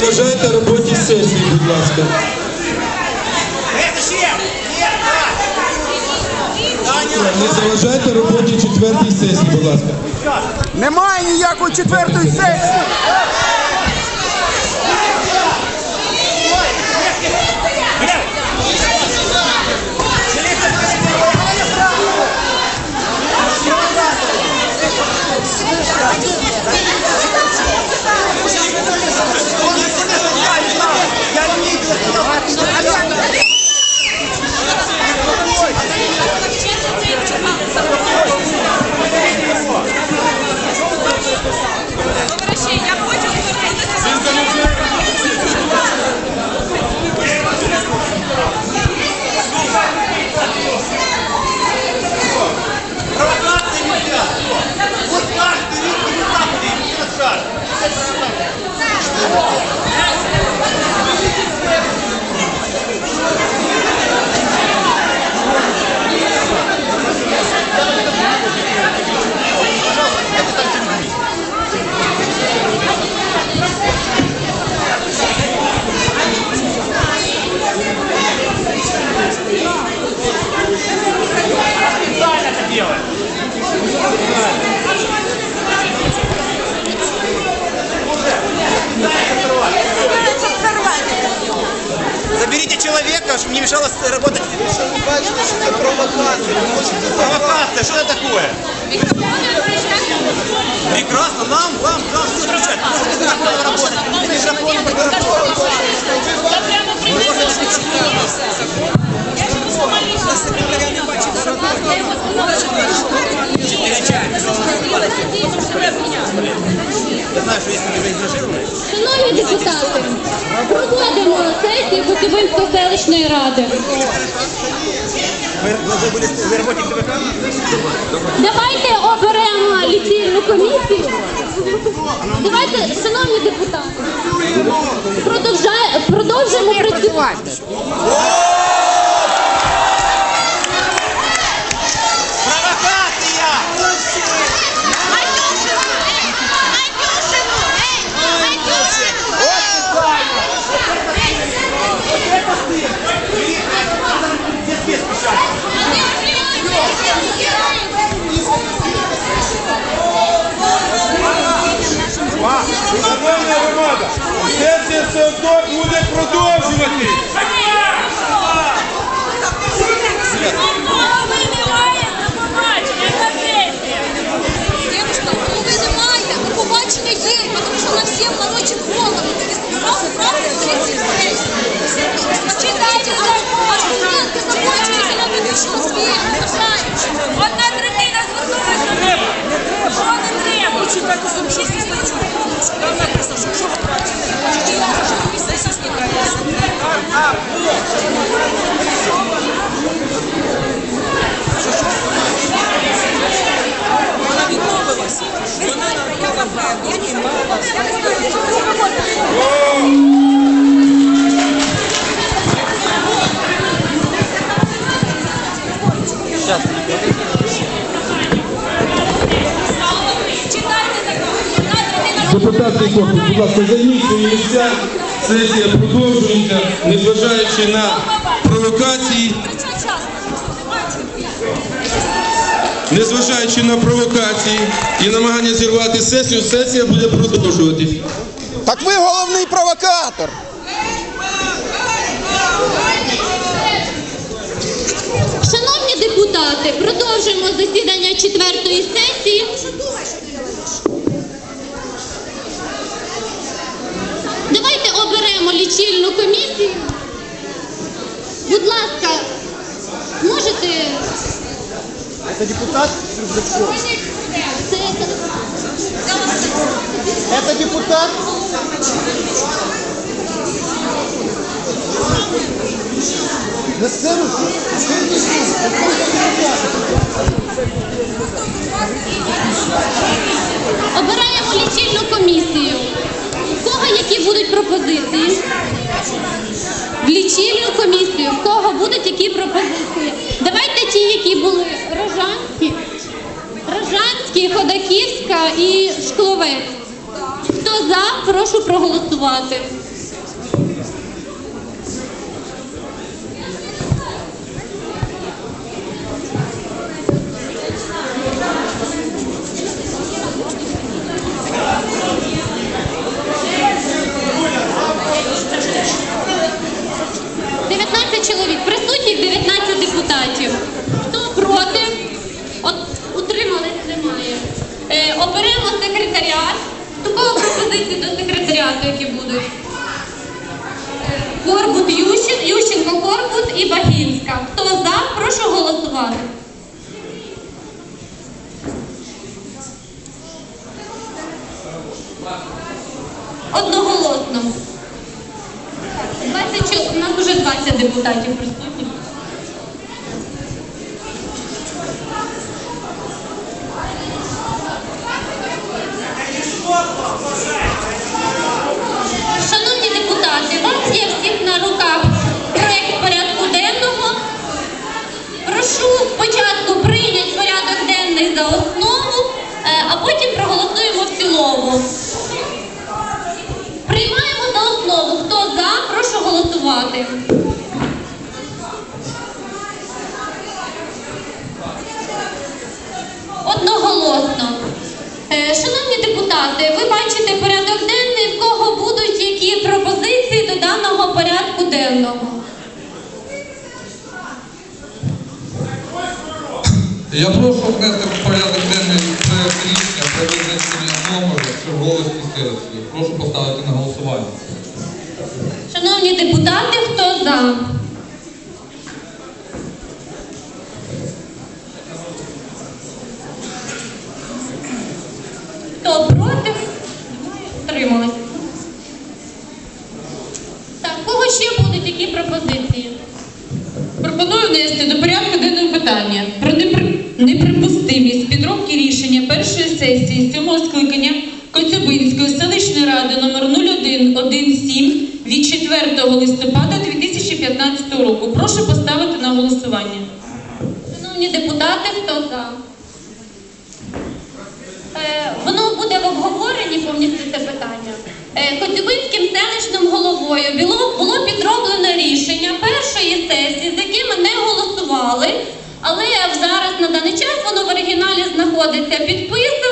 заважайте роботі сесії, будь ласка. Не заважайте роботі четвертій сесії, будь ласка. Немає ніякої четвертої сесії. Провокации, Провокация, что это такое? Прекрасно, нам, вам, нам все разрешать. Можете так надо работать. Микрофон, микрофон. Я знаю, что если вы заангажированы, Шановні депутати, проводимо сесію Коцюбинської селищної ради. вы, вы, были, вы работник ТВК? Давайте оберемо лічильну комісію. Давайте, шановні депутати, продовжай- продовжуємо працювати. Тебе. Що не треба? Читайте собі. Там написано, що ви працюєте, то я можу сесію Вона відмовилася. Вона робите. Читайте закон. Одна третина Депутатський корпус, будь ласка, займіть свої місця. Сесія продовжується, незважаючи на провокації, незважаючи на провокації і намагання зірвати сесію, сесія буде продовжуватись. Так ви головний провокатор. Шановні депутати, продовжуємо засідання четвертої сесії. Лічильну комісію. Будь ласка, можете. Це депутат Рюкзаков. Це, Це депутат. На сцену. обираємо лічильну комісію. В кого які будуть пропозиції? В лічильну комісію. В кого будуть які пропозиції? Давайте ті, які були Рожанські, Рожанські, Ходаківська і Шкловець. Хто за, прошу проголосувати. пропозиції до секретаріату, які будуть. Корбут Ющенко, Ющенко Корбут і Багінська. Хто за, прошу голосувати. Одноголосно. 20, у нас вже 20 депутатів присутні. Шановні депутати, вас є всіх на руках проєкт порядку денного. Прошу спочатку порядку. Я прошу внести в порядок денний проєкт рішення про визначення номеру черговості сирості. Прошу поставити на голосування. Шановні депутати, хто за? Хто проти? Утримались. Так, в кого ще будуть які пропозиції? Пропоную внести до порядку денного питання про непри- неприпустимість підробки рішення першої сесії сьомого скликання Коцюбинської селищної ради номер 0117 від 4 листопада 2015 року. Прошу поставити на голосування. Шановні депутати, хто за? Е, Воно буде в обговоренні повністю це питання. Е, Коцюбинським селищним головою було, було підроблено рішення першої сесії, з якими не голосували, але зараз на даний час воно в оригіналі знаходиться підписане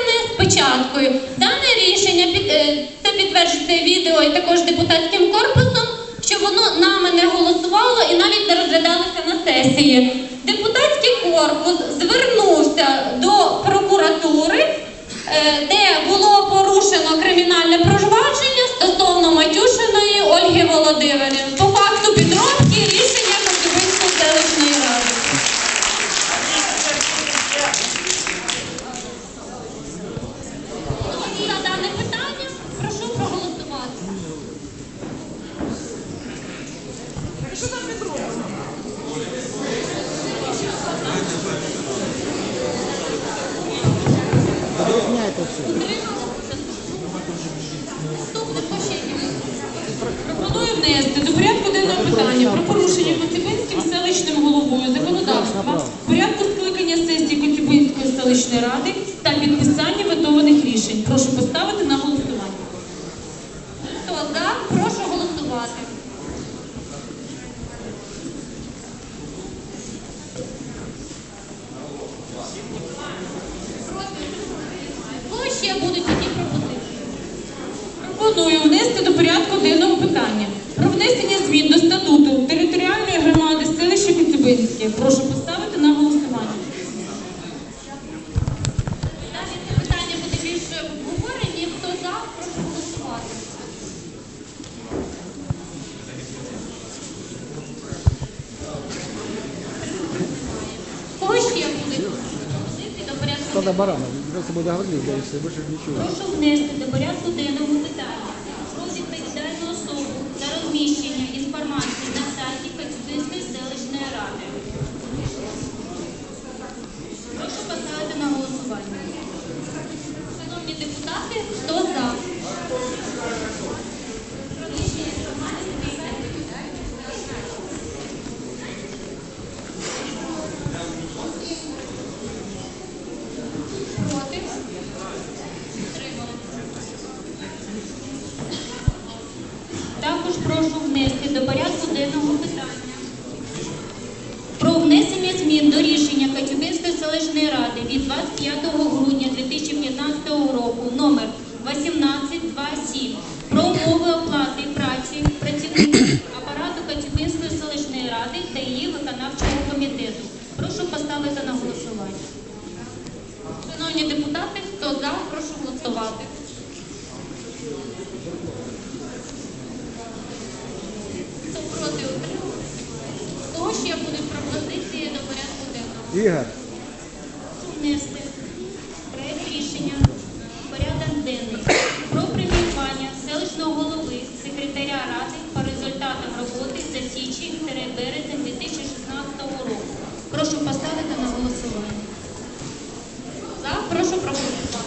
з. Дане рішення під, е, це підтверджується відео і також депутатським корпусом, що воно нами не голосувало і навіть не розглядалося на сесії. Депутатський корпус звернувся до прокуратури, е, де було порушено кримінальне провадження стосовно Матюшиної Ольги Володимирівни по факту підробки рішення Коцюбинської селищної ради. За дане питання прошу проголосувати. Наступне почення. Пропоную внести до порядку денного питання про порушення Коцюбинським селищним головою законодавства в порядку скликання сесії Коцюбинської селищної ради та підписання ветованих рішень. Прошу поставити на голосування. Хто за, прошу голосувати. Кого ще будуть які пропозиції? Пропоную внести до порядку денного питання про внесення змін до статуту територіальної громади селища Прошу поставити на голосування. Далі це питання буде більше в обговоренні. Хто за, прошу голосувати. Кого ще будуть до порядку? Тогда денного? Баранов, мы с тобой договорились, да, больше ничего. Прошу внести до порядку денного питання про відповідальну особу за розміщення інформації на сайті Коцюбинської селищної ради. Прошу поставити на голосування. Шановні депутати, хто за? Проти? Утримались. Також прошу внести до порядку денного питання про внесення змін до рішення Катюбинської селищної ради від 25 грудня 2015 року номер 1827 про умови оплати праці працівників апарату Катюбинської селищної ради та її виконавчого комітету. Прошу поставити на голосування. Шановні депутати, хто за, прошу голосувати. Хто проти утримався? Кого ще будуть пропозиції до порядку денного? Игорь, Внести проект рішення порядок денний про преміювання селищного голови, секретаря ради по результатам роботи за січень-березень 2016 року. Прошу поставити на голосування. За, прошу проголосувати.